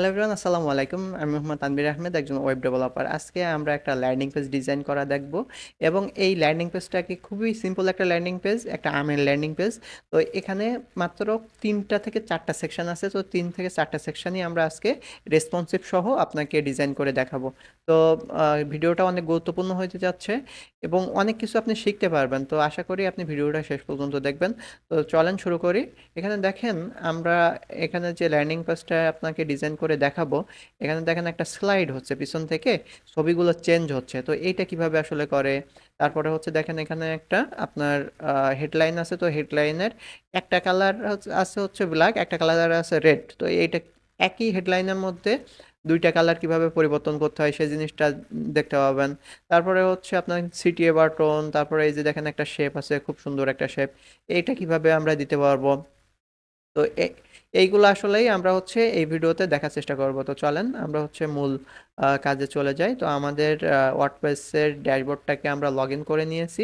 Hello everyone আসসালামু আলাইকুম আমি মোহাম্মদ তানবির আহমেদ একজন ওয়েব ডেভেলপার আজকে আমরা একটা ল্যান্ডিং পেজ ডিজাইন করা দেখব এবং এই ল্যান্ডিং পেজটাকে খুবই সিম্পল একটা ল্যান্ডিং পেজ একটা আমের ল্যান্ডিং পেজ তো এখানে মাত্র তিনটা থেকে চারটা সেকশন আছে। তো তিন থেকে চারটা সেকশনই আমরা আজকে রেসপন্সিভ সহ আপনাকে ডিজাইন করে দেখাবো। তো ভিডিওটা অনেক গুরুত্বপূর্ণ হতে যাচ্ছে এবং অনেক কিছু আপনি শিখতে পারবেন। তো আশা করি আপনি ভিডিওটা শেষ পর্যন্ত দেখবেন। তো চলেন শুরু করি। এখানে দেখেন আমরা এখানে যে ল্যান্ডিং পেজটা আপনাকে ডিজাইন করে দেখাবো। এখানে দেখেন একটা স্লাইড হচ্ছে, পিছন থেকে ছবিগুলো চেঞ্জ হচ্ছে। তো এইটা কীভাবে আসলে করে? তারপরে হচ্ছে দেখেন এখানে একটা আপনার হেডলাইন আছে। তো হেডলাইনের একটা কালার আছে হচ্ছে ব্ল্যাক একটা কালার আছে রেড তো এইটা একই হেডলাইনের মধ্যে দুইটা কালার কীভাবে পরিবর্তন করতে হয় সেই জিনিসটা দেখতে পাবেন। তারপরে হচ্ছে আপনার সিটি সিটিএ বাটন তারপরে এই যে দেখেন একটা শেপ আছে, খুব সুন্দর একটা শেপ এইটা কীভাবে আমরা দিতে পারব? তো এইগুলো আসলেই আমরা হচ্ছে এই ভিডিওতে দেখার চেষ্টা করব। তো চলেন আমরা হচ্ছে মূল কাজে চলে যাই। তো আমাদের ওয়ার্ডপ্রেসের ড্যাশবোর্ডটাকে আমরা লগ ইন করে নিয়েছি।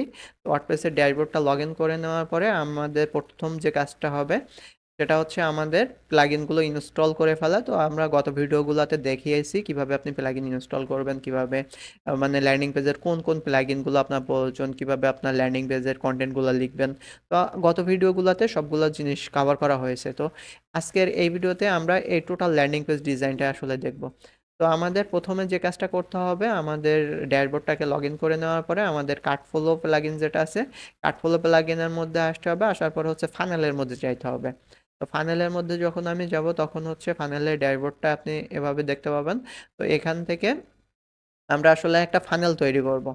ওয়ার্ডপ্রেসের ড্যাশবোর্ডটা লগ ইন করে নেওয়ার পরে আমাদের প্রথম যে কাজটা হবে সেটা হচ্ছে আমাদের প্লাগইনগুলো ইনস্টল করে ফেলা। তো আমরা গত ভিডিওগুলোতে দেখিয়েছি কীভাবে আপনি প্লাগইন ইনস্টল করবেন, কীভাবে মানে ল্যান্ডিং পেজের কোন কোন প্লাগইনগুলো আপনার প্রয়োজন, কীভাবে আপনার ল্যান্ডিং পেজের কন্টেন্টগুলো লিখবেন। তো গত ভিডিওগুলোতে সবগুলো জিনিস কভার করা হয়েছে। তো আজকের এই ভিডিওতে আমরা এই টোটাল ল্যান্ডিং পেজ ডিজাইনটা আসলে দেখব। তো আমাদের প্রথমে যে কাজটা করতে হবে, আমাদের ড্যাশবোর্ডটাকে লগ ইন করে নেওয়ার পরে আমাদের কার্টফ্লো প্লাগইন যেটা আছে কার্টফ্লো প্লাগইনের মধ্যে আসতে হবে, আসার পরে হচ্ছে ফানেলের মধ্যে যাইতে হবে। তো ফানেলের মধ্যে যখন আমি যাব, তখন হচ্ছে ফানেলের ড্যাশবোর্ডটা আপনি এভাবে দেখতে পাবেন। তো এখান থেকে আমরা আসলে একটা ফানেল তৈরি করব।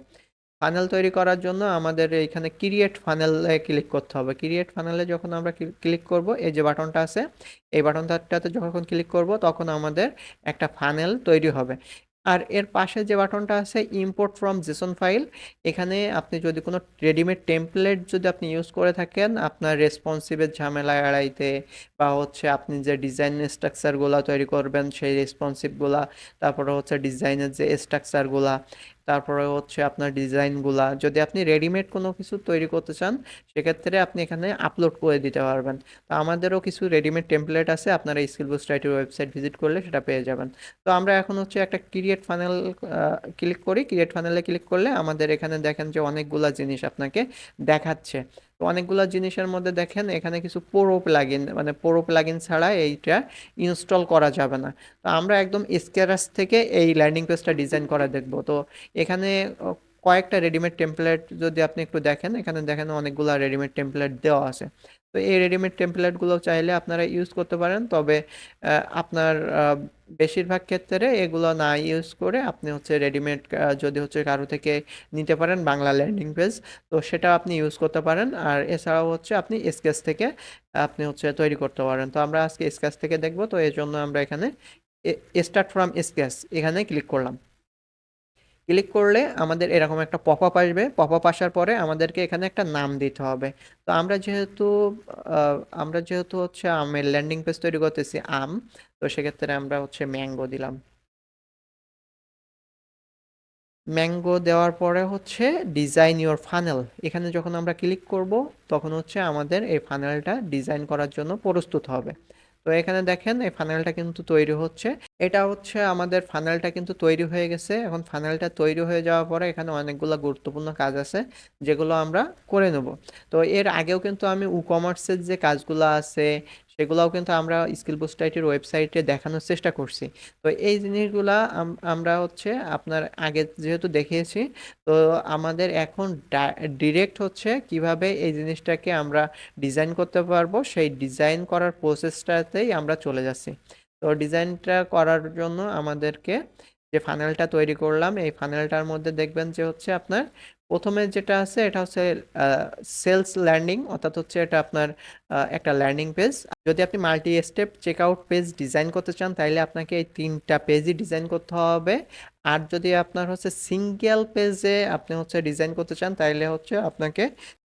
ফানেল তৈরি করার জন্য আমাদের এইখানে ক্রিয়েট ফানেলে ক্লিক করতে হবে। ক্রিয়েট ফানেলে যখন আমরা ক্লিক করব, এই যে বাটনটা আছে, এই বাটনটাতে যখন ক্লিক করব, তখন আমাদের একটা ফানেল তৈরি হবে। আর এর পাশে যে বাটনটা আছে ইম্পোর্ট ফ্রম জেসন ফাইল এখানে আপনি যদি কোনো রেডিমেড টেমপ্লেট যদি আপনি ইউজ করে থাকেন, আপনার রেসপন্সিভের ঝামেলা এড়াইতে বা হচ্ছে আপনি যে ডিজাইন স্ট্রাকচারগুলো তৈরি করবেন, সেই রেসপন্সিভগুলা তারপরে হচ্ছে ডিজাইনের যে স্ট্রাকচারগুলা তারপরে হচ্ছে আপনার ডিজাইনগুলা যদি আপনি রেডিমেড কোনো কিছু তৈরি করতে চান, সেক্ষেত্রে আপনি এখানে আপলোড করে দিতে পারবেন। তো আমাদেরও কিছু রেডিমেড টেমপ্লেট আছে, আপনারা স্কিল বুস্ট রাইটের ওয়েবসাইট ভিজিট করলে সেটা পেয়ে যাবেন। তো আমরা এখন হচ্ছে একটা ক্রিয়েট ফানেল ক্লিক করি। ক্রিয়েট ফানেলে ক্লিক করলে আমাদের এখানে দেখেন যে অনেকগুলা জিনিস আপনাকে দেখাচ্ছে। অনেকগুলা জিনিসের মধ্যে দেখেন, এখানে কিছু পোরো প্লাগইন মানে পোরো প্লাগইন ছাড়া এইটা ইনস্টল করা যাবে না। তো আমরা একদম স্কেরাস থেকে এই ল্যান্ডিং পেজটা ডিজাইন করা দেখব। তো এখানে কয়েকটা রেডিমেড টেমপ্লেট যদি আপনি একটু দেখেন, এখানে দেখেন অনেকগুলো রেডিমেড টেমপ্লেট দেওয়া আছে। তো এই রেডিমেড টেমপ্লেটগুলো চাইলে আপনারা ইউজ করতে পারেন। তবে আপনার বেশিরভাগ ক্ষেত্রে এগুলো না ইউজ করে আপনি হচ্ছে রেডিমেড যদি হচ্ছে কারও থেকে নিতে পারেন বাংলা ল্যান্ডিং পেজ তো সেটা আপনি ইউজ করতে পারেন। আর এছাড়াও হচ্ছে আপনি স্কেচ থেকে আপনি হচ্ছে তৈরি করতে পারেন। তো আমরা আজকে স্কেচ থেকে দেখব। তো এই জন্য আমরা এখানে স্টার্ট ফ্রম স্কেচ এখানে ক্লিক করলাম। ক্লিক করলে আমাদের এরকম একটা পপ আপ আসবে। পপ আপ আসার পরে আমাদেরকে এখানে একটা নাম দিতে হবে। তো আমরা যেহেতু আমরা যেহেতু হচ্ছে আমের ল্যান্ডিং পেজ তৈরি করতেছি, আম, তো সেক্ষেত্রে আমরা হচ্ছে ম্যাঙ্গো দিলাম। ম্যাঙ্গো দেওয়ার পরে হচ্ছে ডিজাইন ইওর ফানেল এখানে যখন আমরা ক্লিক করব, তখন হচ্ছে আমাদের এই ফানেলটা ডিজাইন করার জন্য প্রস্তুত হবে। তো এখানে দেখেন, এই ফানেলটা কিন্তু তৈরি হচ্ছে। এটা হচ্ছে আমাদের ফানেলটা কিন্তু তৈরি হয়ে গেছে। এখন ফানেলটা তৈরি হয়ে যাওয়ার পরে এখানে অনেকগুলো গুরুত্বপূর্ণ কাজ আছে, যেগুলো আমরা করে নেব। তো এর আগেও কিন্তু আমি ই কমার্সের যে কাজগুলো আছে সেগুলোও কিন্তু আমরা স্কিল বুস্টাইটের ওয়েবসাইটে দেখানোর চেষ্টা করছি। তো এই জিনিসগুলা আমরা হচ্ছে আপনার আগে যেহেতু দেখিয়েছি, তো আমাদের এখন ডিরেক্ট হচ্ছে কীভাবে এই জিনিসটাকে আমরা ডিজাইন করতে পারব, সেই ডিজাইন করার প্রসেসটাতেই আমরা চলে যাচ্ছি। তো ডিজাইনটা করার জন্য আমাদেরকে যে ফানেলটা তৈরি করলাম, এই ফানেলটার মধ্যে দেখবেন যে হচ্ছে আপনার প্রথমে যেটা আছে, এটা হচ্ছে সেলস ল্যান্ডিং অর্থাৎ হচ্ছে এটা আপনার একটা ল্যান্ডিং পেজ যদি আপনি multi step checkout page design করতে চান, তাইলে আপনাকে এই তিনটা পেজই ডিজাইন করতে হবে। আর যদি আপনার হচ্ছে সিঙ্গেল পেজে আপনি হচ্ছে ডিজাইন করতে চান, তাইলে হচ্ছে আপনাকে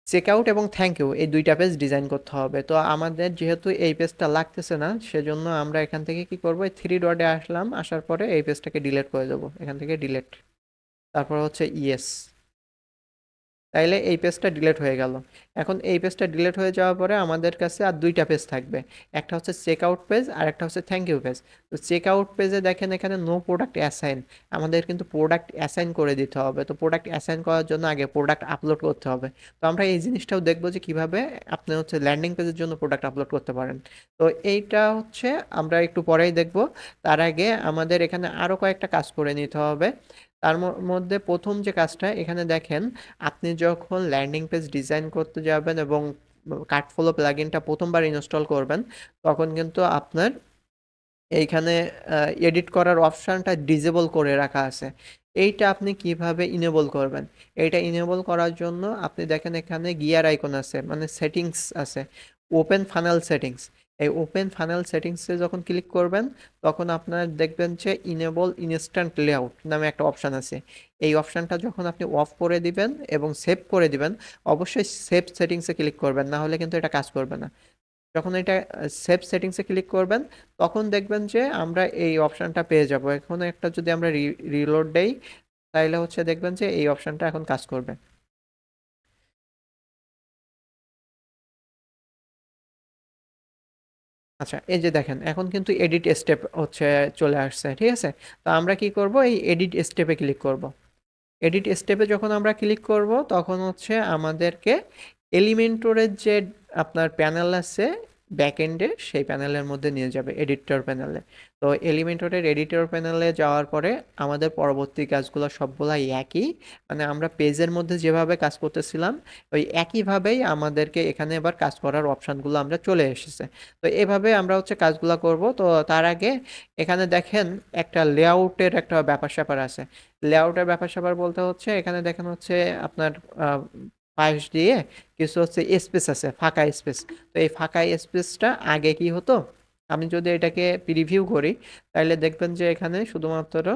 চেকআউট এবং থ্যাংক ইউ এই দুইটা পেজ ডিজাইন করতে হবে। তো আমাদের যেহেতু এই পেজটা লাগতেছে না, সেজন্য আমরা এখান থেকে কি করব, এই থ্রি ডটে আসলাম, আসার পরে এই পেজটাকে ডিলেট করে দেবো, এখান থেকে ডিলেট তারপর হচ্ছে ইয়েস তাইলে এই পেজটা ডিলেট হয়ে গেল। এখন এই পেজটা ডিলেট হয়ে যাওয়ার পরে আমাদের কাছে আর দুইটা পেজ থাকবে। একটা হচ্ছে চেক আউট পেজ আর একটা হচ্ছে থ্যাংক ইউ পেজ তো চেক আউট পেজে দেখেন এখানে নো প্রোডাক্ট অ্যাসাইন আমাদের কিন্তু প্রোডাক্ট অ্যাসাইন করে দিতে হবে। তো প্রোডাক্ট অ্যাসাইন করার জন্য আগে প্রোডাক্ট আপলোড করতে হবে। তো আমরা এই জিনিসটাও দেখব যে কীভাবে আপনি হচ্ছে ল্যান্ডিং পেজের জন্য প্রোডাক্ট আপলোড করতে পারেন। তো এইটা হচ্ছে আমরা একটু পরেই দেখব। তার আগে আমাদের এখানে আরও কয়েকটা কাজ করে নিতে হবে। তার মধ্যে প্রথম যে কাজটা, এখানে দেখেন আপনি যখন ল্যান্ডিং পেজ ডিজাইন করতে যাবেন এবং কার্টফ্লো প্লাগইনটা প্রথমবার ইনস্টল করবেন, তখন কিন্তু আপনার এইখানে এডিট করার অপশানটা ডিজেবল করে রাখা আছে। এইটা আপনি কীভাবে ইনেবল করবেন? এইটা ইনেবল করার জন্য আপনি দেখেন এখানে গিয়ার আইকন আছে মানে সেটিংস আছে ওপেন ফানেল সেটিংস এই ওপেন ফানেল সেটিংসে যখন ক্লিক করবেন, তখন আপনার দেখবেন যে ইনেবল ইনস্ট্যান্ট লেআউট নামে একটা অপশান আছে। এই অপশানটা যখন আপনি অফ করে দিবেন এবং সেভ করে দিবেন, অবশ্যই সেভ সেটিংসে ক্লিক করবেন, না হলে কিন্তু এটা কাজ করবে না। যখন এটা সেভ সেটিংসে ক্লিক করবেন, তখন দেখবেন যে আমরা এই অপশানটা পেয়ে যাব। এখন একটা যদি আমরা রিলোড দেই তাহলে হচ্ছে দেখবেন যে এই অপশানটা এখন কাজ করবে। আচ্ছা এই যে দেখেন, এখন কিন্তু এডিট স্টেপ হচ্ছে, চলে আসছে, ঠিক আছে? তো আমরা কি করব? এই এডিট স্টেপে ক্লিক করব। এডিট স্টেপে যখন আমরা ক্লিক করব, তখন হচ্ছে আমাদেরকে এলিমেন্টরের যে আপনার প্যানেল আছে ব্যাকএন্ডে সেই প্যানেলের মধ্যে নিয়ে যাবে এডিটর প্যানেলে তো এলিমেন্টরের এডিটর প্যানেলে যাওয়ার পরে আমাদের পরবর্তী কাজগুলো সবগুলাই একই। মানে আমরা পেজের মধ্যে যেভাবে কাজ করতেছিলাম, ওই একইভাবেই আমাদেরকে এখানে এবার কাজ করার অপশানগুলো আমরা চলে এসেছে। তো এভাবে আমরা হচ্ছে কাজগুলো করব। তো তার আগে এখানে দেখেন একটা লেআউটের একটা ব্যাপার স্যাপার আছে। লেআউটের ব্যাপার স্যাপার বলতে হচ্ছে, এখানে দেখেন হচ্ছে আপনার পাশ দিয়ে কিছু হচ্ছে স্পেস আছে, ফাঁকা স্পেস। তো এই ফাঁকা স্পেসটা আগে কি হতো? আমি যদি এটাকে প্রিভিউ করি, তাহলে দেখবেন যে এখানে শুধুমাত্র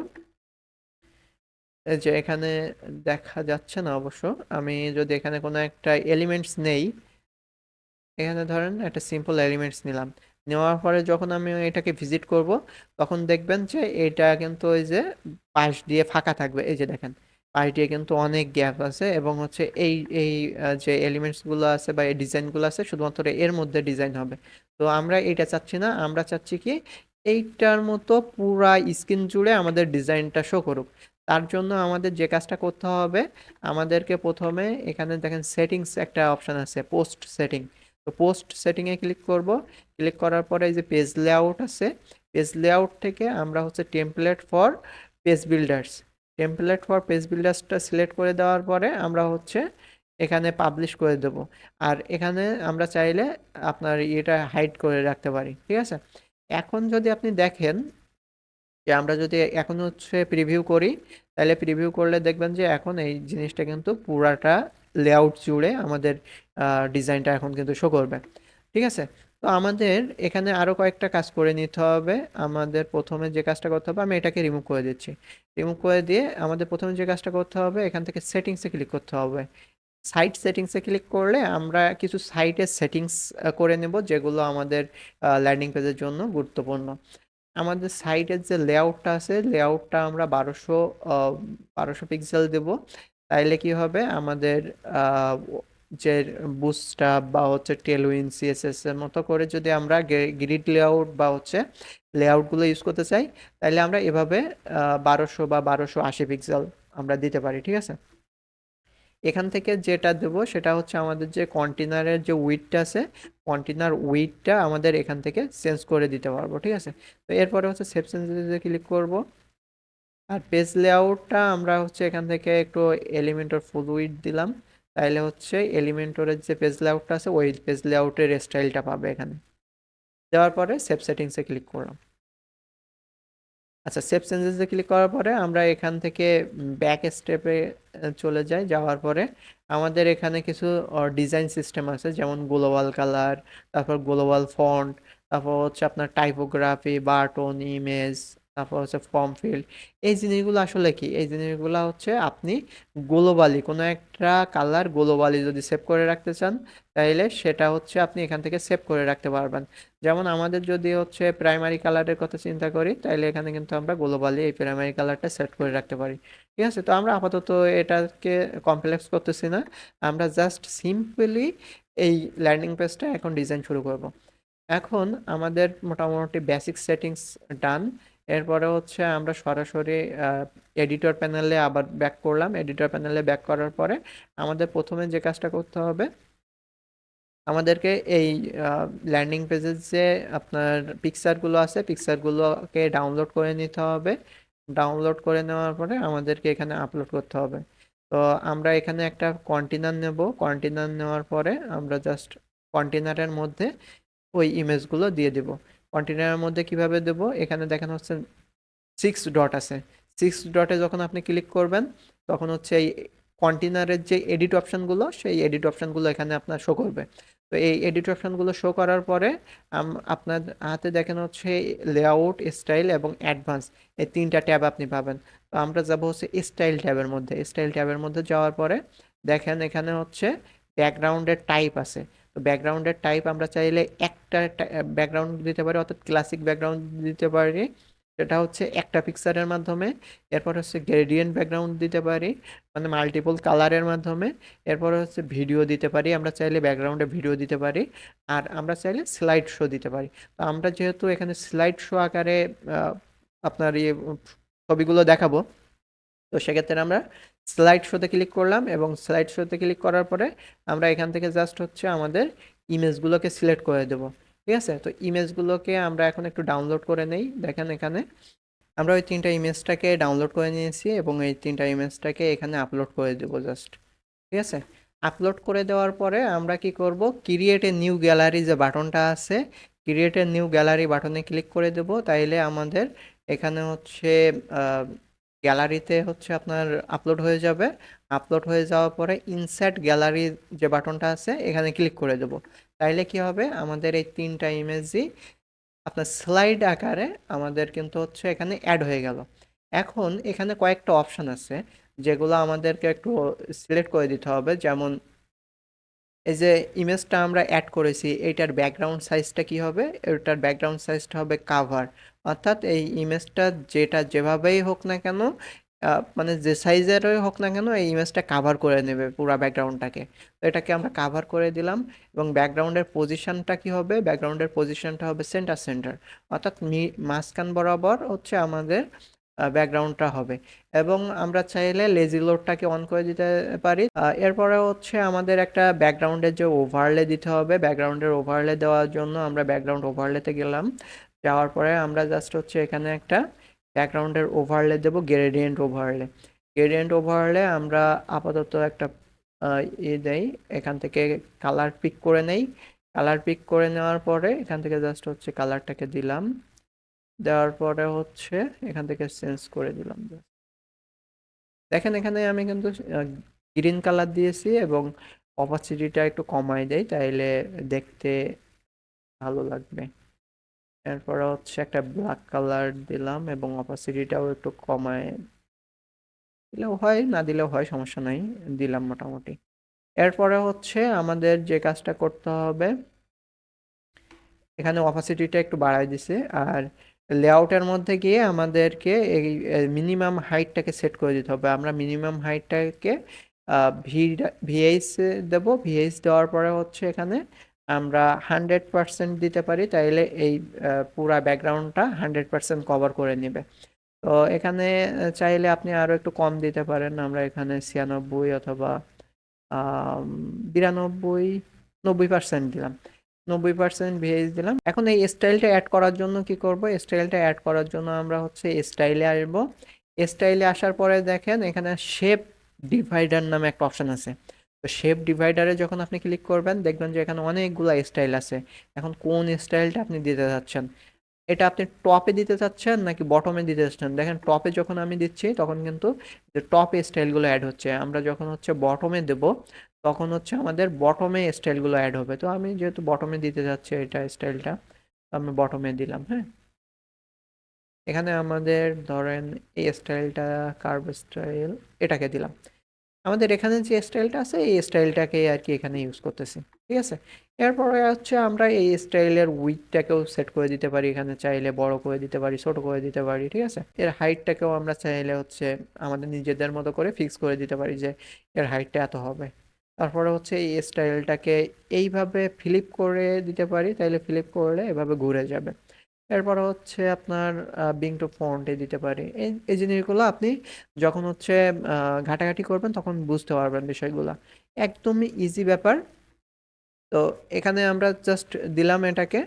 যে এখানে দেখা যাচ্ছে না অবশ্য। আমি যদি এখানে কোনো একটা এলিমেন্টস নেই, এখানে ধরেন একটা সিম্পল এলিমেন্টস নিলাম। নেওয়ার পরে যখন আমি এটাকে ভিজিট করব, তখন দেখবেন যে এটা কিন্তু ওই যে পাশ দিয়ে ফাঁকা থাকবে। এই যে দেখেন পাশ কিন্তু অনেক গ্যাপ আছে এবং হচ্ছে এই এই যে এলিমেন্টসগুলো আছে বা এই ডিজাইনগুলো আছে শুধুমাত্র এর মধ্যে ডিজাইন হবে। তো আমরা এটা চাচ্ছি না, আমরা চাচ্ছি কি এইটার মতো পুরা স্ক্রিন জুড়ে আমাদের ডিজাইনটা শো করুক। তার জন্য আমাদের যে কাজটা করতে হবে, আমাদেরকে প্রথমে এখানে দেখেন সেটিংস একটা অপশন আছে পোস্ট সেটিং তো পোস্ট সেটিংয়ে ক্লিক করব ক্লিক করার পরে এই যে পেজ লেআউট আছে পেজ লেআউট থেকে আমরা হচ্ছে template for page builders template for page বিল্ডার্সটা select করে দেওয়ার পরে আমরা হচ্ছে এখানে পাবলিশ করে দেব। আর এখানে আমরা চাইলে আপনার এটা হাইড করে রাখতে পারি, ঠিক আছে? এখন যদি আপনি দেখেন যে আমরা যদি এখন হচ্ছে প্রিভিউ করি, তাহলে প্রিভিউ করলে দেখবেন যে এখন এই জিনিসটা কিন্তু পুরাটা লেআউট জুড়ে আমাদের ডিজাইনটা এখন কিন্তু শো করবে, ঠিক আছে? তো আমাদের এখানে আরও কয়েকটা কাজ করে নিতে হবে। আমাদের প্রথমে যে কাজটা করতে হবে, আমি এটাকে রিমুভ করে দিচ্ছি। রিমুভ করে দিয়ে আমাদের প্রথমে যে কাজটা করতে হবে, এখান থেকে সেটিংসে ক্লিক করতে হবে। সাইট সেটিংসে ক্লিক করলে আমরা কিছু সাইটের সেটিংস করে নেব যেগুলো আমাদের ল্যান্ডিং পেজের জন্য গুরুত্বপূর্ণ। আমাদের সাইটের যে লেআউটটা আছে লেআউটটা আমরা বারোশো বারোশো পিক্সেল দেব। তাইলে কি হবে? আমাদের যে বুস্টআপ বা হচ্ছে টেলউইন সিএসএস এর মতো করে যদি আমরা গ্রিড লেআউট বা হচ্ছে লেআউটগুলো ইউজ করতে চাই তাহলে আমরা এভাবে বারোশো বা বারোশো আশি পিক্সেল আমরা দিতে পারি, ঠিক আছে? এখান থেকে যেটা দেব সেটা হচ্ছে আমাদের যে কন্টেনারের যে উইডটা আছে কন্টেনার উইডটা আমাদের এখান থেকে চেঞ্জ করে দিতে পারব, ঠিক আছে? তো এরপরে হচ্ছে সেভ চেঞ্জে ক্লিক করব। আর পেজ লেআউটটা আমরা হচ্ছে এখান থেকে একটু এলিমেন্টর ফুল উইড দিলাম। তাইলে হচ্ছে এলিমেন্টরের যে পেজ লেআউটটা আছে, ওই পেজ লেআউটের স্টাইলটা পাবে এখানে। দেওয়ার পরে সেভ সেটিংসে ক্লিক করলাম। আচ্ছা সেভ চেঞ্জেসে ক্লিক করার পরে আমরা এখান থেকে ব্যাক স্টেপে চলে যাই। যাওয়ার পরে আমাদের এখানে কিছু ডিজাইন সিস্টেম আছে, যেমন গ্লোবাল কালার তারপর গ্লোবাল ফন্ট তারপর হচ্ছে আপনার টাইপোগ্রাফি বাটন ইমেজ তারপর হচ্ছে ফর্ম ফিল্ড এই জিনিসগুলো আসলে কি? এই জিনিসগুলো হচ্ছে আপনি গ্লোবালি কোনো একটা কালার গ্লোবালি যদি সেভ করে রাখতে চান, তাইলে সেটা হচ্ছে আপনি এখান থেকে সেভ করে রাখতে পারবেন। যেমন আমাদের যদি হচ্ছে প্রাইমারি কালারের কথা চিন্তা করি, তাইলে এখানে কিন্তু আমরা গ্লোবালি এই প্রাইমারি কালারটা সেট করে রাখতে পারি। ঠিক আছে? তো আমরা আপাতত এটাকে কমপ্লেক্স করতেছি না। আমরা জাস্ট সিম্পলি এই ল্যান্ডিং পেজটা এখন ডিজাইন শুরু করব। এখন আমাদের মোটামুটি বেসিক সেটিংস ডান এরপরে হচ্ছে আমরা সরাসরি এডিটর প্যানেলে আবার ব্যাক করলাম। এডিটর প্যানেলে ব্যাক করার পরে আমাদের প্রথমে যে কাজটা করতে হবে, আমাদেরকে এই ল্যান্ডিং পেজের যে আপনার পিকচারগুলো আছে পিকচারগুলোকে ডাউনলোড করে নিতে হবে। ডাউনলোড করে নেওয়ার পরে আমাদেরকে এখানে আপলোড করতে হবে। তো আমরা এখানে একটা কন্টেনার নেব। কন্টেনার নেওয়ার পরে আমরা জাস্ট কন্টেনারের মধ্যে ওই ইমেজগুলো দিয়ে দেব। কন্টেনারের মধ্যে কীভাবে দেব? এখানে দেখানো হচ্ছে সিক্স ডট আছে। সিক্স ডটে যখন আপনি ক্লিক করবেন, তখন হচ্ছে এই কন্টেনারের যে এডিট অপশানগুলো সেই এডিট অপশানগুলো এখানে আপনার শো করবে। তো এই এডিট অপশানগুলো শো করার পরে আপনার হাতে দেখেন হচ্ছে লেআউট স্টাইল এবং অ্যাডভান্স এই তিনটা ট্যাব আপনি পাবেন। তো আমরা যাব হচ্ছে স্টাইল ট্যাবের মধ্যে। স্টাইল ট্যাবের মধ্যে যাওয়ার পরে, দেখেন এখানে হচ্ছে ব্যাকগ্রাউন্ডের টাইপ আছে। তো ব্যাকগ্রাউন্ডের টাইপ আমরা চাইলে একটা ব্যাকগ্রাউন্ড দিতে পারি, অর্থাৎ ক্লাসিক ব্যাকগ্রাউন্ড দিতে পারি। সেটা হচ্ছে একটা পিকচারের মাধ্যমে, এরপর হচ্ছে গ্রেডিয়েন্ট ব্যাকগ্রাউন্ড দিতে পারি মানে মাল্টিপল কালারের মাধ্যমে, এরপর হচ্ছে ভিডিও দিতে পারি, আমরা চাইলে ব্যাকগ্রাউন্ডে ভিডিও দিতে পারি, আর আমরা চাইলে স্লাইড শো দিতে পারি। তো আমরা যেহেতু এখানে স্লাইড শো আকারে আপনার ইয়ে ছবিগুলো দেখাবো, তো সেক্ষেত্রে আমরা স্লাইড শোতে ক্লিক করলাম এবং স্লাইড শোতে ক্লিক করার পরে আমরা এখান থেকে জাস্ট হচ্ছে আমাদের ইমেজগুলোকে সিলেক্ট করে দেবো, ঠিক আছে? তো ইমেজগুলোকে আমরা এখন একটু ডাউনলোড করে নেই। দেখেন এখানে আমরা ওই তিনটা ইমেজটাকে ডাউনলোড করে নিয়েছি এবং এই তিনটা ইমেজটাকে এখানে আপলোড করে দেবো জাস্ট ঠিক আছে? আপলোড করে দেওয়ার পরে আমরা কি করব? ক্রিয়েট এ নিউ গ্যালারি যে বাটনটা আছে ক্রিয়েট এ নিউ গ্যালারি বাটনে ক্লিক করে দেব। তাইলে আমাদের এখানে হচ্ছে গ্যালারিতে হচ্ছে আপনার আপলোড হয়ে যাবে। আপলোড হয়ে যাওয়ার পরে ইনসার্ট গ্যালারি যে বাটনটা আছে, এখানে ক্লিক করে দেব। তাইলে কি হবে? আমাদের এই তিনটা ইমেজই আপনার স্লাইড আকারে আমাদের কিন্তু হচ্ছে এখানে অ্যাড হয়ে গেল। এখন এখানে কয়েকটা অপশান আছে, যেগুলো আমাদেরকে একটু সিলেক্ট করে দিতে হবে। যেমন এই যে ইমেজটা আমরা অ্যাড করেছি এইটার ব্যাকগ্রাউন্ড সাইজটা কি হবে? এটার ব্যাকগ্রাউন্ড সাইজটা হবে কাভার অর্থাৎ এই ইমেজটা যেটা যেভাবেই হোক না কেন মানে যে সাইজেরই হোক না কেন এই ইমেজটা কাভার করে নেবে পুরো ব্যাকগ্রাউন্ডটাকে এটাকে আমরা কাভার করে দিলাম এবং ব্যাকগ্রাউন্ডের পজিশনটা কি হবে? ব্যাকগ্রাউন্ডের পজিশনটা হবে সেন্টার সেন্টার অর্থাৎ মাঝখান বরাবর হচ্ছে আমাদের ব্যাকগ্রাউন্ডটা হবে। এবং আমরা চাইলে লেজি লোডটাকে অন করে দিতে পারি। এরপরে হচ্ছে আমাদের একটা ব্যাকগ্রাউন্ডের যে ওভারলে দিতে হবে। ব্যাকগ্রাউন্ডের ওভারলে দেওয়ার জন্য আমরা ব্যাকগ্রাউন্ড ওভারলেতে গেলাম। যাওয়ার পরে আমরা জাস্ট হচ্ছে এখানে একটা ব্যাকগ্রাউন্ডের ওভারলে দেব গ্রেডিয়েন্ট ওভারলে গ্রেডিয়েন্ট ওভারলে আমরা আপাতত একটা ইয়ে দেই, এখান থেকে কালার পিক করে নেই। কালার পিক করে নেওয়ার পরে এখান থেকে জাস্ট হচ্ছে কালারটাকে দিলাম। দেওয়ার পরে হচ্ছে এখান থেকে চেঞ্জ করে দিলাম দেখেন এখানে আমি কিন্তু গ্রিন কালার দিয়েছি এবং অপাসিটিটা একটু কমাই দেয় তাইলে দেখতে ভালো লাগবে। এরপরে হচ্ছে একটা ব্ল্যাক কালার দিলাম এবং অপাসিটিটাও একটু কমায়। দিলেও হয়, না দিলেও হয়, সমস্যা নাই, দিলাম মোটামুটি। এরপরে হচ্ছে আমাদের যে কাজটা করতে হবে, এখানে অপাসিটিটা একটু বাড়াই দিছে, আর লেআউটের মধ্যে গিয়ে আমাদেরকে এই মিনিমাম হাইটটাকে সেট করে দিতে হবে। আমরা মিনিমাম হাইটটাকে ভি ভিএইচ দেবো। ভিএইচ দেওয়ার পরে হচ্ছে এখানে আমরা হান্ড্রেড পারসেন্ট দিতে পারি, তাইলে এই পুরা ব্যাকগ্রাউন্ডটা হান্ড্রেড পারসেন্ট কভার করে নেবে। তো এখানে চাইলে আপনি আরও একটু কম দিতে পারেন, আমরা এখানে ছিয়ানব্বই অথবা বিরানব্বই, নব্বই পার্সেন্ট দিলাম। নব্বই পার্সেন্ট ভেজ দিলাম। এখন এই স্টাইলটা অ্যাড করার জন্য কি করব? স্টাইলটা অ্যাড করার জন্য আমরা হচ্ছে স্টাইলে আসব। স্টাইলে আসার পরে দেখেন, এখানে শেপ ডিভাইডার নামে একটা অপশান আছে। তো শেপ ডিভাইডারে যখন আপনি ক্লিক করবেন, দেখবেন যে এখানে অনেকগুলো স্টাইল আছে। এখন কোন স্টাইলটা আপনি দিতে চাচ্ছেন? এটা আপনি টপে দিতে চাচ্ছেন নাকি বটমে দিতে চাচ্ছেন? দেখেন টপে যখন আমি দিচ্ছি, তখন কিন্তু যে টপ স্টাইলগুলো অ্যাড হচ্ছে, আমরা যখন হচ্ছে বটমে দেব, তখন হচ্ছে আমাদের বটমে স্টাইলগুলো অ্যাড হবে। তো আমি যেহেতু বটমে দিতে চাচ্ছি এটা স্টাইলটা আমি বটমে দিলাম হ্যাঁ? এখানে আমাদের ধরেন এই স্টাইলটা কার্ভ স্টাইল এটাকে দিলাম। আমাদের এখানে যে স্টাইলটা আছে, এই স্টাইলটাকে আর কি এখানে ইউজ করতেছি, ঠিক আছে? এরপরে হচ্ছে আমরা এই স্টাইলের উইথটাকেও সেট করে দিতে পারি, এখানে চাইলে বড় করে দিতে পারি, ছোট করে দিতে পারি, ঠিক আছে? এর হাইটটাকেও আমরা চাইলে হচ্ছে আমাদের নিজেদের মতো করে ফিক্স করে দিতে পারি যে এর হাইটটা এত হবে। তারপরে হচ্ছে এই স্টাইলটাকে এইভাবে ফ্লিপ করে দিতে পারি, তাইলে ফ্লিপ করলে এভাবে ঘুরে যাবে। এরপর হচ্ছে আপনার বিং টু ফন্টে দিতে পারি। এই এই জিনিসগুলো আপনি যখন হচ্ছে ঘাটাঘাটি করবেন তখন বুঝতে পারবেন বিষয়গুলো। একদমই ইজি ব্যাপার। তো এখানে আমরা জাস্ট দিলাম এটাকে,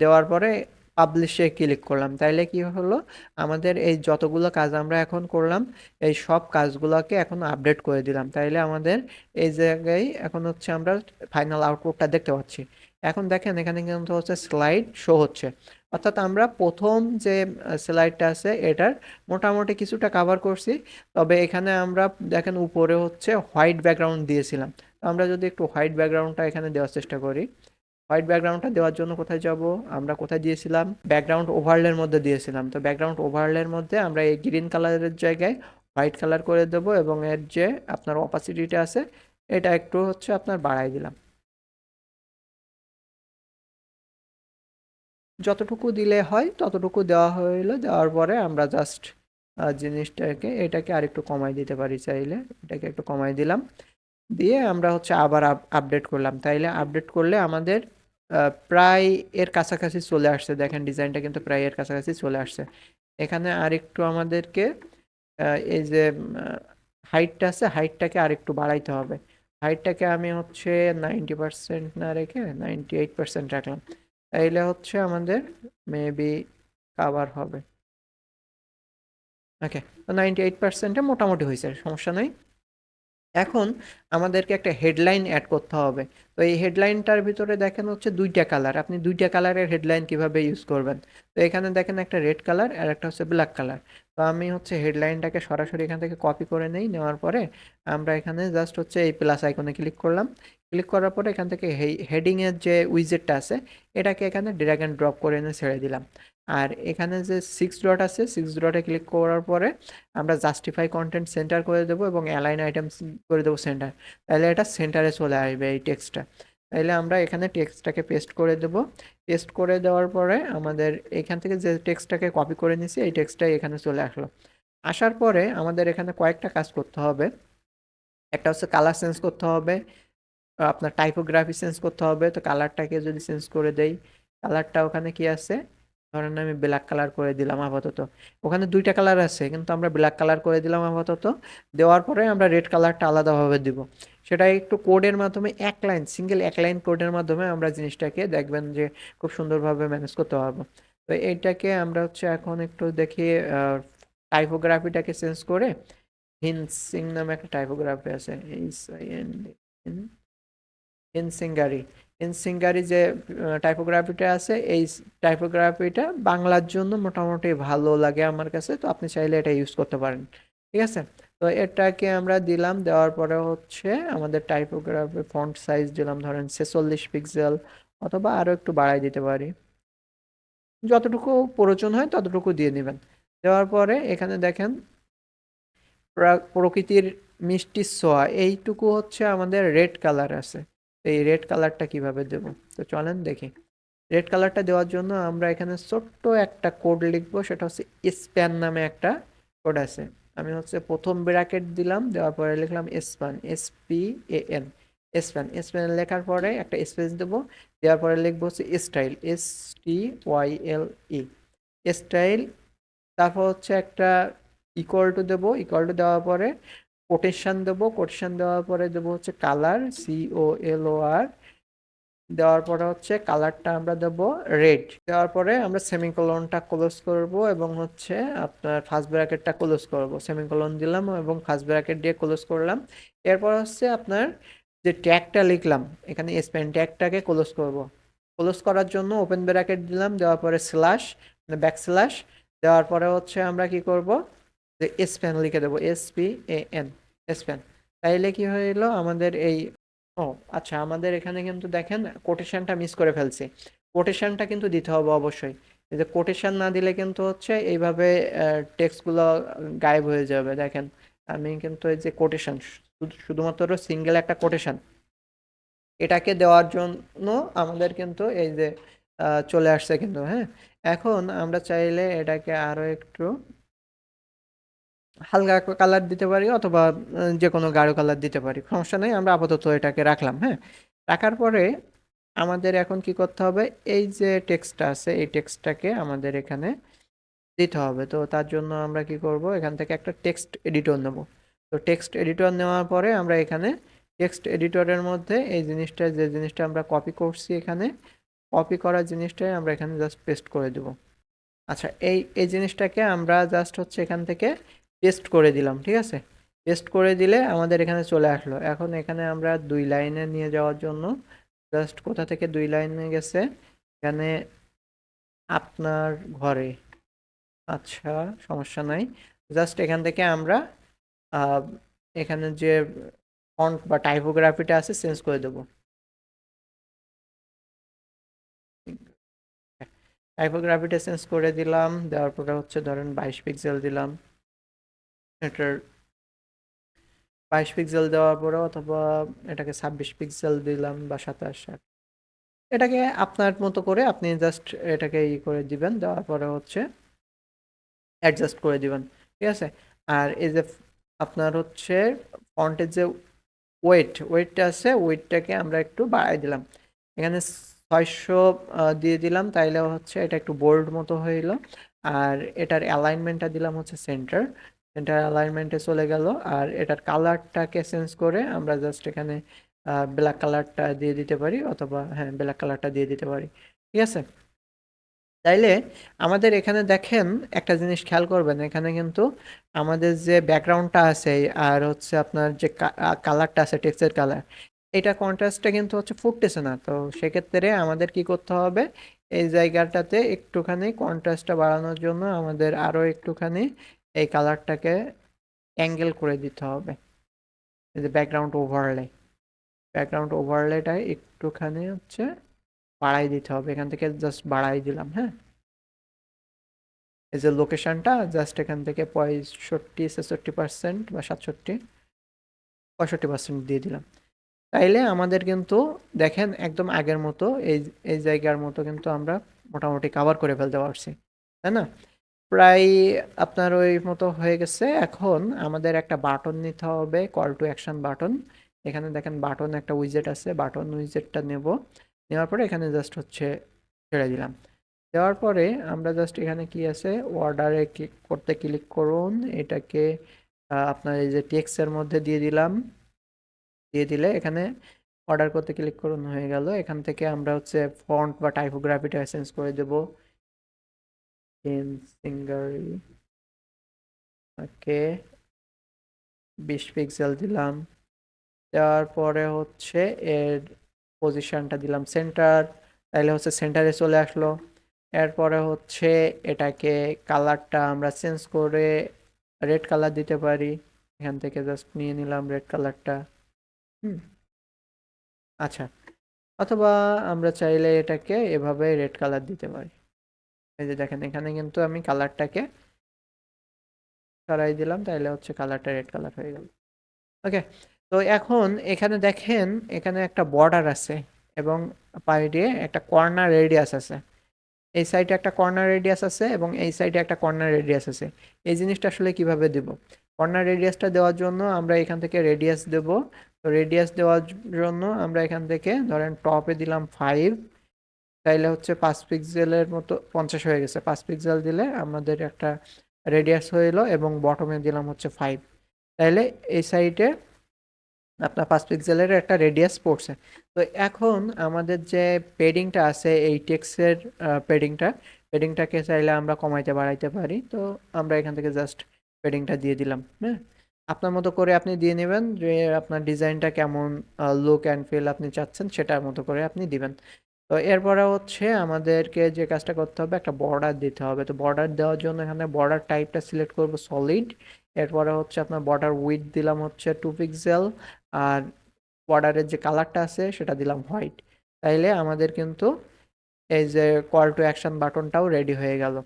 দেওয়ার পরে পাবলিশে ক্লিক করলাম। তাইলে কি হলো? আমাদের এই যতগুলো কাজ আমরা এখন করলাম, এই সব কাজগুলোকে এখন আপডেট করে দিলাম। তাইলে আমাদের এই জায়গায় এখন হচ্ছে আমরা ফাইনাল আউটপুটটা দেখতে পাচ্ছি। এখন দেখেন এখানে কিন্তু হচ্ছে স্লাইড শো হচ্ছে। অর্থাৎ আমরা প্রথম যে স্লাইডটা আছে, এটার মোটামুটি কিছুটা কাভার করছি। তবে এখানে আমরা দেখেন উপরে হচ্ছে হোয়াইট ব্যাকগ্রাউন্ড দিয়েছিলাম। তো আমরা যদি একটু হোয়াইট ব্যাকগ্রাউন্ডটা এখানে দেওয়ার চেষ্টা করি। হোয়াইট ব্যাকগ্রাউন্ডটা দেওয়ার জন্য কোথায় যাব? আমরা কোথায় দিয়েছিলাম? ব্যাকগ্রাউন্ড ওভারলের মধ্যে দিয়েছিলাম। তো ব্যাকগ্রাউন্ড ওভারলের মধ্যে আমরা এই গ্রিন কালারের জায়গায় হোয়াইট কালার করে দেব এবং এর যে আপনার অপাসিটিটা আছে, এটা একটু হচ্ছে আপনার বাড়াই দিলাম। যতটুকু দিলে হয়, ততটুকু দেওয়া হইল। দেওয়ার পরে আমরা জাস্ট জিনিসটাকে, এটাকে আরেকটু কমাই দিতে পারি চাইলে। এটাকে একটু কমাই দিলাম। দিয়ে আমরা হচ্ছে আবার আপডেট করলাম। তাইলে আপডেট করলে আমাদের প্রায় এর কাছাকাছি চলে আসছে। দেখেন ডিজাইনটা কিন্তু প্রায় এর কাছাকাছি চলে আসছে। এখানে আরেকটু আমাদেরকে এই যে হাইটটা আছে হাইটটাকে আরেকটু বাড়াইতে হবে। হাইটটাকে আমি হচ্ছে নাইনটি পার্সেন্ট না রেখে নাইনটি এইট পার্সেন্ট রাখলাম। তাইলে হচ্ছে আমাদের মেবি কাভার হবে। ওকে তো নাইনটি এইট পার্সেন্টে মোটামুটি হয়েছে, সমস্যা নেই। এখন আমাদেরকে একটা হেডলাইন অ্যাড করতে হবে। তো এই হেডলাইনটার ভিতরে দেখেন হচ্ছে দুইটা কালার আপনি দুইটা কালারের হেডলাইন কীভাবে ইউজ করবেন? তো এখানে দেখেন একটা রেড কালার আর একটা হচ্ছে ব্ল্যাক কালার তো আমি হচ্ছে হেডলাইনটাকে সরাসরি এখান থেকে কপি করে নেই, নেওয়ার পরে আমরা এখানে জাস্ট হচ্ছে এই প্লাস আইকনে ক্লিক করলাম। ক্লিক করার পরে এখান থেকে হেডিংয়ের যে উইজেটটা আছে, এটাকে এখানে ড্র্যাগ অ্যান্ড ড্রপ করে এনে ছেড়ে দিলাম। আর এখানে যে সিক্স ডট আছে সিক্স ডটে ক্লিক করার পরে আমরা জাস্টিফাই কন্টেন্ট সেন্টার করে দেবো এবং অ্যালাইন আইটেমস করে দেবো সেন্টার তাহলে এটা সেন্টারে চলে আসবে এই টেক্সটটা তাহলে আমরা এখানে টেক্সটটাকে পেস্ট করে দেব। পেস্ট করে দেওয়ার পরে আমাদের এখান থেকে যে টেক্সটটাকে কপি করে নিছি এই টেক্সটটাই এখানে চলে আসলো। আসার পরে আমাদের এখানে কয়েকটা কাজ করতে হবে। একটা হচ্ছে কালার চেঞ্জ করতে হবে। আপনার টাইপোগ্রাফি চেঞ্জ করতে হবে। তো কালারটাকে যদি চেঞ্জ করে দেই কালারটা ওখানে কি আছে? ধরেন আমি ব্ল্যাক কালার করে দিলাম আপাতত। ওখানে দুইটা কালার আছে, কিন্তু আমরা ব্ল্যাক কালার করে দিলাম আপাতত। দেওয়ার পরে আমরা রেড কালারটা আলাদাভাবে দিব। সেটা একটু কোডের মাধ্যমে, এক লাইন সিঙ্গেল এক লাইন কোডের মাধ্যমে আমরা জিনিসটাকে দেখবেন যে খুব সুন্দরভাবে ম্যানেজ করতে পারব। তো এইটাকে আমরা হচ্ছে এখন একটু দেখি টাইপোগ্রাফিটাকে চেঞ্জ করে হিনসিং নামে একটা টাইপোগ্রাফি আছে হিনসিঙ্গারি ইনসিঙ্গারি ইনসিঙ্গারি যে টাইপোগ্রাফিটা আছে, এই টাইপোগ্রাফিটা বাংলার জন্য মোটামুটি ভালো লাগে আমার কাছে, তো আপনি চাইলে এটা ইউজ করতে পারেন। ঠিক আছে? তো এটাকে আমরা দিলাম, দেওয়ার পরে হচ্ছে আমাদের টাইপোগ্রাফি ফন্ট সাইজ দিলাম, ধরেন ছেচল্লিশ পিক্সেল অথবা আরও একটু বাড়াই দিতে পারি। যতটুকু প্রয়োজন হয় ততটুকু দিয়ে নেবেন দেওয়ার পরে এখানে দেখেন, প্রা- প্রকৃতির মিষ্টি সোয়া, এইটুকু হচ্ছে আমাদের রেড কালার আছে। এই রেড কালারটা কীভাবে দেব? তো চলেন দেখি। রেড কালারটা দেওয়ার জন্য আমরা এখানে ছোট্ট একটা কোড লিখব, সেটা হচ্ছে স্প্যান নামে একটা কোড আছে। আমি হচ্ছে প্রথম ব্র্যাকেট দিলাম, দেওয়ার পরে লিখলাম span S P A N span span লেখার পরে একটা স্পেস দেবো, দেওয়ার পরে লিখব হচ্ছে style S T Y L E style তারপর হচ্ছে একটা ইকুয়াল টু দেবো ইকুয়াল টু দেওয়ার পরে কোটেশন দেবো। কোটেশন দেওয়ার পরে দেবো হচ্ছে কালার সি ও এল ও আর দেওয়ার পরে হচ্ছে কালারটা আমরা দেবো রেড দেওয়ার পরে আমরা সেমিকলনটা ক্লোজ করব এবং হচ্ছে আপনার ফার্স্ট ব্র্যাকেটটা ক্লোজ করব। সেমিকলন দিলাম এবং ফার্স্ট ব্র্যাকেট দিয়ে ক্লোজ করলাম। এরপর হচ্ছে আপনার যে ট্যাগটা লিখলাম, এখানে স্পেন ট্যাগটাকে ক্লোজ করব। ক্লোজ করার জন্য ওপেন ব্র্যাকেট দিলাম, দেওয়ার পরে স্ল্যাশ মানে ব্যাক স্ল্যাশ দেওয়ার পরে হচ্ছে আমরা কি করব? যে স্প্যান লিখে দেবো S P A N span তাইলে কি হইল, আমাদের এই, ও আচ্ছা আমাদের এখানে কিন্তু দেখেন কোটেশনটা মিস করে ফেলছি। কোটেশনটা কিন্তু দিতে হবে অবশ্যই। এই যে কোটেশন না দিলে কিন্তু হচ্ছে এইভাবে টেক্সটগুলো গায়েব হয়ে যাবে। দেখেন, আমি কিন্তু এই যে কোটেশন শুধুমাত্র সিঙ্গেল একটা কোটেশন এটাকে দেওয়ার জন্য আমাদের কিন্তু এই যে চলে আসছে কিন্তু হ্যাঁ? এখন আমরা চাইলে এটাকে আরও একটু হালকা কালার দিতে পারি অথবা যে কোনো গাঢ় কালার দিতে পারি। সমস্যা নেই, আমরা আপাতত এটাকে রাখলাম হ্যাঁ? রাখার পরে আমাদের এখন কি করতে হবে? এই যে টেক্সটটা আছে, এই টেক্সটটাকে আমাদের এখানে দিতে হবে। তো তার জন্য আমরা কি করব? এখান থেকে একটা টেক্সট এডিটর নেব। তো টেক্সট এডিটর নেওয়ার পরে আমরা এখানে টেক্সট এডিটরের মধ্যে এই জিনিসটা, যে জিনিসটা আমরা কপি করছি এখানে কপি করা জিনিসটাই আমরা এখানে জাস্ট পেস্ট করে দেব। আচ্ছা এই এই জিনিসটাকে আমরা জাস্ট হচ্ছে এখান থেকে পেস্ট করে দিলাম, ঠিক আছে? পেস্ট করে দিলে আমাদের এখানে চলে আসলো। এখন এখানে আমরা দুই লাইনে নিয়ে যাওয়ার জন্য জাস্ট কোথা থেকে দুই লাইনে গেছে? এখানে আপনার ঘরে। আচ্ছা সমস্যা নাই। জাস্ট এখান থেকে আমরা এখানে যে ফন্ট বা টাইপোগ্রাফিটা আছে চেঞ্জ করে দেবো। টাইপোগ্রাফিটা চেঞ্জ করে দিলাম। দেওয়ার পরে হচ্ছে ধরেন বাইশ পিক্সেল দিলাম। এটার বাইশ পিক্সেল দেওয়ার পরে অথবা এটাকে ছাব্বিশ পিক্সেল দিলাম বা সাতাশ ষাট এটাকে আপনার মতো করে আপনি জাস্ট এটাকে ই করে দিবেন, দেওয়ার পরে হচ্ছে অ্যাডজাস্ট করে দিবেন, ঠিক আছে? আর এই যে আপনার হচ্ছে ফন্টের যে ওয়েট ওয়েটটা আছে ওয়েটটাকে আমরা একটু বাড়াই দিলাম। এখানে ছয়শো দিয়ে দিলাম, তাইলে হচ্ছে এটা একটু বোল্ড মতো হইল আর এটার অ্যালাইনমেন্টটা দিলাম হচ্ছে সেন্টার সেন্টার অ্যালাইনমেন্টে চলে গেল। আর এটার কালারটাকে চেঞ্জ করে আমরা জাস্ট এখানে ব্ল্যাক কালারটা দিয়ে দিতে পারি অথবা হ্যাঁ ব্ল্যাক কালারটা দিয়ে দিতে পারি। ঠিক আছে? তাইলে আমাদের এখানে দেখেন, একটা জিনিস খেয়াল করবেন, এখানে কিন্তু আমাদের যে ব্যাকগ্রাউন্ডটা আছে, আর হচ্ছে আপনার যে কালারটা আছে টেক্সের কালার এটা কন্ট্রাস্টটা কিন্তু হচ্ছে ফুটতেছে না। তো সেক্ষেত্রে আমাদের কি করতে হবে? এই জায়গাটাতে একটুখানি কন্ট্রাস্টটা বাড়ানোর জন্য আমাদের আরও একটুখানি এই কালারটাকে অ্যাঙ্গেল করে দিতে হবে। এই যে ব্যাকগ্রাউন্ড ওভারলে ব্যাকগ্রাউন্ড ওভারলেটা একটুখানি হচ্ছে বাড়াই দিতে হবে। এখান থেকে জাস্ট বাড়াই দিলাম হ্যাঁ? এই যে লোকেশনটা জাস্ট এখান থেকে পঁয়ষট্টি, ছেষট্টি পার্সেন্ট বা সাতষট্টি, পঁয়ষট্টি পার্সেন্ট দিয়ে দিলাম। তাইলে আমাদের কিন্তু দেখেন একদম আগের মতো এই এই জায়গার মতো কিন্তু আমরা মোটামুটি কাভার করে ফেলতে পারছি, তাই না? প্রায় আপনার ওই মতো হয়ে গেছে। এখন আমাদের একটা বাটন নিতে হবে কল টু অ্যাকশন বাটন। এখানে দেখেন বাটন একটা উইজেট আছে, বাটন উইজেটটা নেব। নেওয়ার পরে এখানে জাস্ট হচ্ছে ছেড়ে দিলাম। দেওয়ার পরে আমরা জাস্ট এখানে কি আছে অর্ডারে ক্লিক করতে ক্লিক করুন। এটাকে আপনার এই যে টেক্সের মধ্যে দিয়ে দিলাম। দিয়ে দিলে এখানে অর্ডার করতে ক্লিক করুন, হয়ে গেল। এখান থেকে আমরা হচ্ছে ফন্ট বা টাইপোগ্রাফিটা চেঞ্জ করে দেব। সিঙ্গারি ওকে বিশ পিক্সেল দিলাম। দেওয়ার পরে হচ্ছে এর পজিশনটা দিলাম সেন্টার তাইলে হচ্ছে সেন্টারে চলে আসলো। এরপরে হচ্ছে এটাকে কালারটা আমরা চেঞ্জ করে রেড কালার দিতে পারি। এখান থেকে জাস্ট নিয়ে নিলাম রেড কালারটা হুম। আচ্ছা। অথবা আমরা চাইলে এটাকে এভাবে রেড কালার দিতে পারি। এই যে দেখেন, এখানে কিন্তু আমি কালারটাকে সরাই দিলাম, তাইলে হচ্ছে কালারটা রেড কালার হয়ে গেল। ওকে তো এখন এখানে দেখেন, এখানে একটা বর্ডার আছে এবং পাইডে একটা কর্নার রেডিয়াস আছে। এই সাইডে একটা কর্নার রেডিয়াস আছে এবং এই সাইডে একটা কর্নার রেডিয়াস আছে। এই জিনিসটা আসলে কীভাবে দেব? কর্নার রেডিয়াসটা দেওয়ার জন্য আমরা এখান থেকে রেডিয়াস দেব। তো রেডিয়াস দেওয়ার জন্য আমরা এখান থেকে ধরেন টপে দিলাম ফাইভ তাইলে হচ্ছে পাঁচ পিক্সেলের মতো পঞ্চাশ হয়ে গেছে। পাঁচ পিক্সেল দিলে আমাদের একটা রেডিয়াস হইল এবং বটমে দিলাম হচ্ছে ফাইভ তাইলে এই সাইডে আপনার পাঁচ পিক্সেলের একটা রেডিয়াস পড়ছে। তো এখন আমাদের যে পেডিংটা আছে, এই টেক্সের পেডিংটা পেডিংটাকে চাইলে আমরা কমাইতে বাড়াইতে পারি। তো আমরা এখান থেকে জাস্ট পেডিংটা দিয়ে দিলাম হ্যাঁ? আপনার মতো করে আপনি দিয়ে নেবেন যে আপনার ডিজাইনটা কেমন লুক অ্যান্ড ফিল আপনি চাচ্ছেন, সেটার মতো করে আপনি দিবেন। তো এরপরে হচ্ছে আমাদেরকে যে কাজটা করতে হবে, একটা বর্ডার দিতে হবে। তো বর্ডার দেওয়ার জন্য এখানে বর্ডার টাইপটা সিলেক্ট করব সলিড এরপরে হচ্ছে আপনার বর্ডার উইথ দিলাম হচ্ছে টু পিক্সেল আর বর্ডারের যে কালারটা আছে সেটা দিলাম হোয়াইট তাইলে আমাদের কিন্তু এই যে কল টু অ্যাকশন বাটনটাও রেডি হয়ে গেল।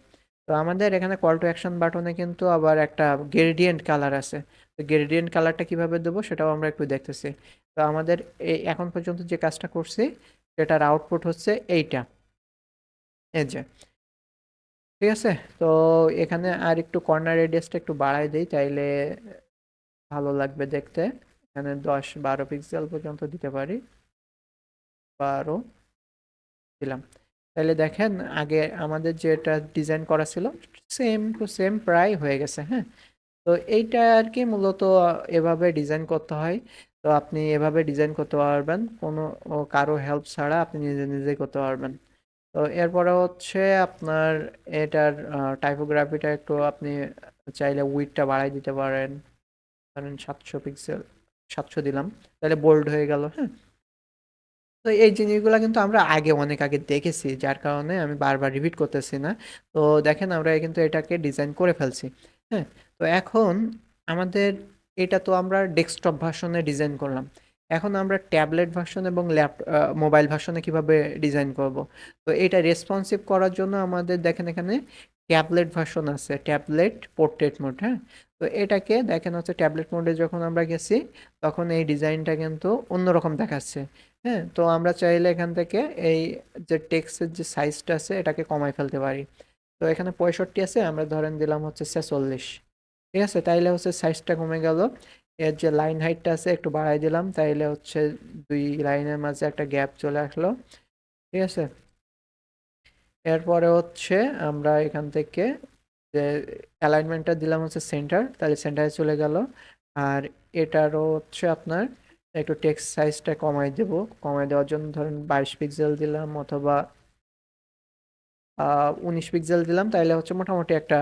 তো আমাদের এখানে কল টু অ্যাকশন বাটনে কিন্তু আবার একটা গ্রেডিয়েন্ট কালার আছে। তো গ্রেডিয়েন্ট কালারটা কীভাবে দেবো সেটাও আমরা একটু দেখতেছি। তো আমাদের এই এখন পর্যন্ত যে কাজটা করছি সেটার আউটপুট হচ্ছে এইটা। এই যে। ঠিক আছে? তো এখানে আর একটু কর্নার রেডিয়াসটা একটু বাড়াই দিই, তাইলে ভালো লাগবে দেখতে। এখানে দশ বারো পিক্সেল পর্যন্ত দিতে পারি। বারো দিলাম। তাহলে দেখেন, আগে আমাদের যেটা ডিজাইন করা ছিল সেম টু সেম প্রায় হয়ে গেছে হ্যাঁ? তো এইটা আর কি মূলত এভাবে ডিজাইন করতে হয়। তো আপনি এভাবে ডিজাইন করতে পারবেন। কোনো কারও হেল্প ছাড়া আপনি নিজে নিজেই করতে পারবেন। তো এরপরে হচ্ছে আপনার এটার টাইপোগ্রাফিটা একটু আপনি চাইলে উইডটা বাড়াই দিতে পারেন। ধরেন সাতশো পিক্সেল সাতশো দিলাম। তাহলে বোল্ড হয়ে গেল হ্যাঁ। তো এই জিনিসগুলো কিন্তু আমরা আগে অনেক আগে দেখেছি, যার কারণে আমি বারবার রিপিট করতেছি না। তো দেখেন আমরা কিন্তু এটাকে ডিজাইন করে ফেলছি হ্যাঁ। তো এখন আমাদের এটা তো আমরা ডেস্কটপ ভার্সনে ডিজাইন করলাম। এখন আমরা ট্যাবলেট ভার্সন এবং ল্যাপ মোবাইল ভার্সনে কীভাবে ডিজাইন করব? তো এটা রেসপন্সিভ করার জন্য আমাদের দেখেন এখানে ট্যাবলেট ভার্সন আছে ট্যাবলেট পোর্ট্রেট মোড হ্যাঁ? তো এটাকে দেখেন হচ্ছে ট্যাবলেট মোডে যখন আমরা গেছি, তখন এই ডিজাইনটা কিন্তু অন্যরকম দেখাচ্ছে হ্যাঁ? তো আমরা চাইলে এখান থেকে এই যে টেক্সটের যে সাইজটা আছে, এটাকে কমাই ফেলতে পারি। তো এখানে পঁয়ষট্টি আছে, আমরা ধরেন দিলাম হচ্ছে ছেচল্লিশ। ঠিক আছে? তাইলে হচ্ছে সাইজটা কমে গেল। এর যে লাইন হাইটটা আছে, একটু বাড়াই দিলাম। তাইলে হচ্ছে দুই লাইনের মাঝে একটা গ্যাপ চলে আসলো। ঠিক আছে? এরপরে হচ্ছে আমরা এখান থেকে যে অ্যালাইনমেন্টটা দিলাম হচ্ছে সেন্টার তাহলে সেন্টারে চলে গেল। আর এটারও হচ্ছে আপনার একটু টেক্সট সাইজটা কমাই দেব। কমাই দেওয়ার জন্য ধরেন বাইশ পিক্সেল দিলাম অথবা উনিশ পিক্সেল দিলাম। তাহলে হচ্ছে মোটামুটি একটা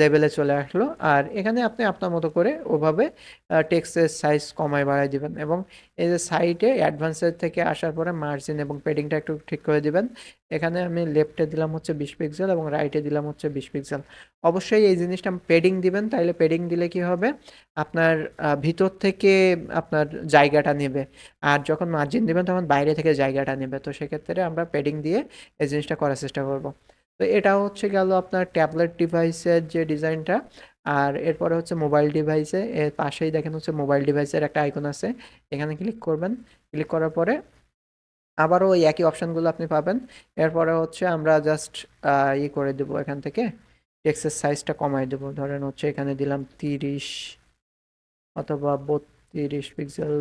লেভেলে চলে আসলো। আর এখানে আপনি আপনার মতো করে ওভাবে টেক্সটের সাইজ কমায় বাড়ায় দিবেন এবং এই যে সাইডে অ্যাডভান্সের থেকে আসার পরে মার্জিন এবং পেডিংটা একটু ঠিক করে দিবেন। এখানে আমি লেফটে দিলাম হচ্ছে বিশ পিক্সেল এবং রাইটে দিলাম হচ্ছে বিশ পিক্সেল অবশ্যই এই জিনিসটা পেডিং দিবেন, তাইলে পেডিং দিলে কি হবে? আপনার ভিতর থেকে আপনার জায়গাটা নেবে। আর যখন মার্জিন দিবেন, তখন বাইরে থেকে জায়গাটা নেবে। তো সেক্ষেত্রে আমরা পেডিং দিয়ে এই জিনিসটা করার চেষ্টা করব। তো এটা হচ্ছে গেল আপনার ট্যাবলেট ডিভাইসের যে ডিজাইনটা। আর এরপরে হচ্ছে মোবাইল ডিভাইসে, এর পাশেই দেখেন হচ্ছে মোবাইল ডিভাইসের একটা আইকন আছে। এখানে ক্লিক করবেন। ক্লিক করার পরে আবারও ওই একই অপশানগুলো আপনি পাবেন। এরপরে হচ্ছে আমরা জাস্ট ই করে দেবো এখান থেকে। টেক্সের সাইজটা কমাই দেবো। ধরেন হচ্ছে এখানে দিলাম তিরিশ অথবা বত্রিশ পিক্সেল,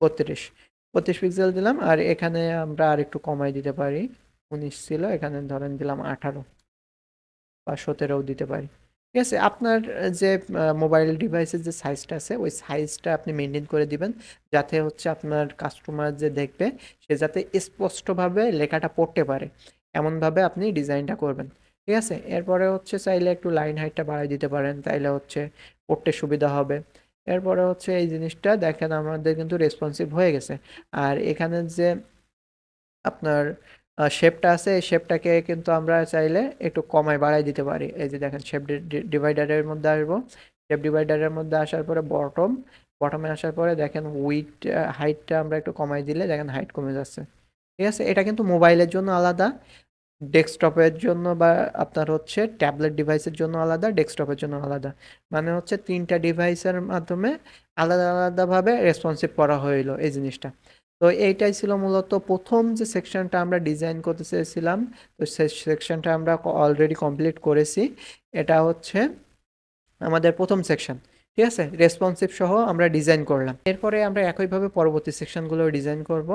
বত্রিশ। বত্রিশ পিক্সেল দিলাম। আর এখানে আমরা আর একটু কমাই দিতে পারি। উনিশ ছিল, এখানে ধরেন দিলাম আঠারো বা সতেরোও দিতে পারি। ঠিক আছে, আপনার যে মোবাইল ডিভাইসের যে সাইজটা আছে, ওই সাইজটা আপনি মেনটেন করে দিবেন, যাতে হচ্ছে আপনার কাস্টমার যে দেখবে, সে যাতে স্পষ্টভাবে লেখাটা পড়তে পারে। এমনভাবে আপনি ডিজাইনটা করবেন। ঠিক আছে, এরপরে হচ্ছে চাইলে একটু লাইন হাইটটা বাড়াই দিতে পারেন, তাইলে হচ্ছে পড়তে সুবিধা হবে। এরপরে হচ্ছে এই জিনিসটা দেখেন আমাদের কিন্তু রেসপন্সিভ হয়ে গেছে। আর এখানে যে আপনার শেপটা আছে, এই শেপটাকে কিন্তু আমরা চাইলে একটু কমায় বাড়াই দিতে পারি। এই যে দেখেন শেপ ডিভাইডারের মধ্যে আসব। শেপ ডিভাইডারের মধ্যে আসার পরে বটম বটমে আসার পরে দেখেন উইট হাইটটা আমরা একটু কমাই দিলে দেখেন হাইট কমে যাচ্ছে। ঠিক আছে? এটা কিন্তু মোবাইলের জন্য আলাদা ডেস্কটপের জন্য বা আপনার হচ্ছে ট্যাবলেট ডিভাইসের জন্য আলাদা ডেস্কটপের জন্য আলাদা। মানে হচ্ছে তিনটা ডিভাইসের মাধ্যমে আলাদা, আলাদাভাবে রেসপন্সিভ করা হইল এই জিনিসটা। তো এইটাই ছিল মূলত প্রথম যে সেকশনটা আমরা ডিজাইন করতে চেয়েছিলাম, তো সেই সেকশনটা আমরা অলরেডি কমপ্লিট করেছি। এটা হচ্ছে আমাদের প্রথম সেকশন ঠিক আছে? রেসপন্সিভ সহ আমরা ডিজাইন করলাম। এরপরে আমরা একইভাবে পরবর্তী সেকশনগুলো ডিজাইন করব।